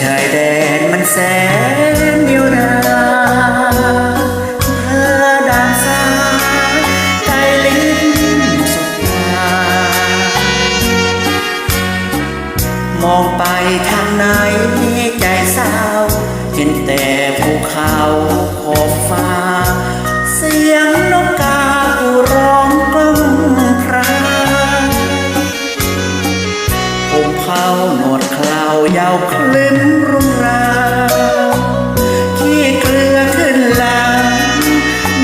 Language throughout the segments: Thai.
ชายแสนเดียวดายเธอด้านซ้ายใกลลิ้นสุดตามองไปทางไหนใจเศร้าเห็นแต่ภูเขาขอบฟ้า เสียงนกกาผู้ร้องกล้องพรางผมเผาหนายาวคลึ้มรุงราขี้เกลือขึ้นลัง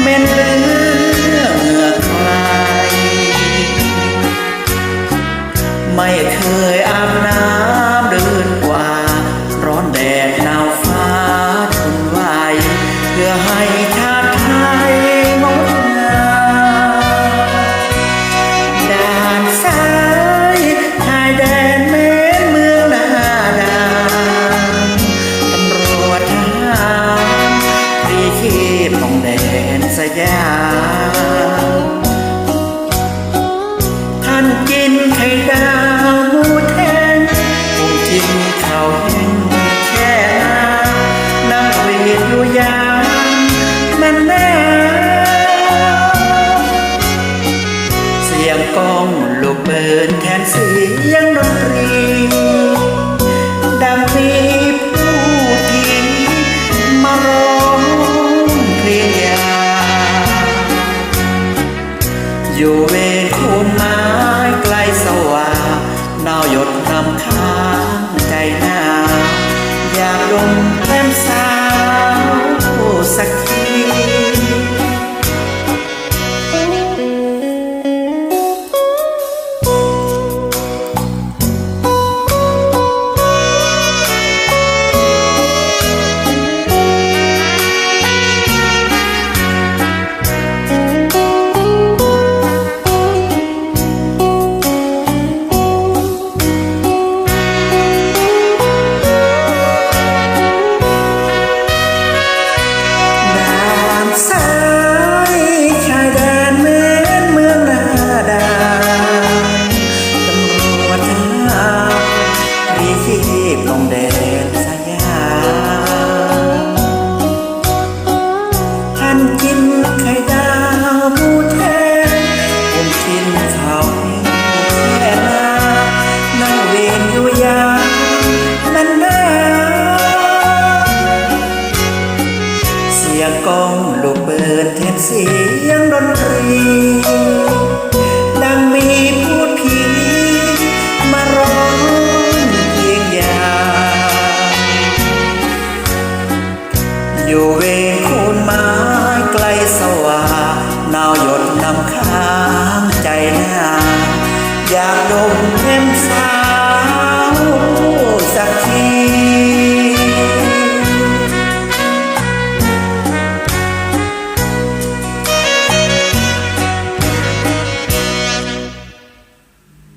เม็นเลือเหงื่อใครไม่เคยอาบน้ำเดินกว่า ร้อนแดดหนาวฟ้าทนไหวเพื่อให้ชา สยามท่านกินไข่ดาวหมูแทนผมกินข้าวแห้งแค่น้ำนั่งเวียนอยู่ยามมันหนาวเสียงกองลูกเบินแทนเสียงดนตรี โคูนไม้ไกลสว่างนาวหยดนำค้างใจหนาวอยากดมแก้มสาวสักที พลงแดนสยามท่านกินไข่ดาวมูแทนผมกินข้าวแค่นานั่งเวียนอยู่ยามนั้นนาเสียงกองลูกเบิดแทนเสียงดนตรีดังมีพูดผีมาร้อง อยู่เวคูนไม้ไกลสว่างหนาวหยดน้ำค้างใจหนาอยากดมเข้มสาวสักที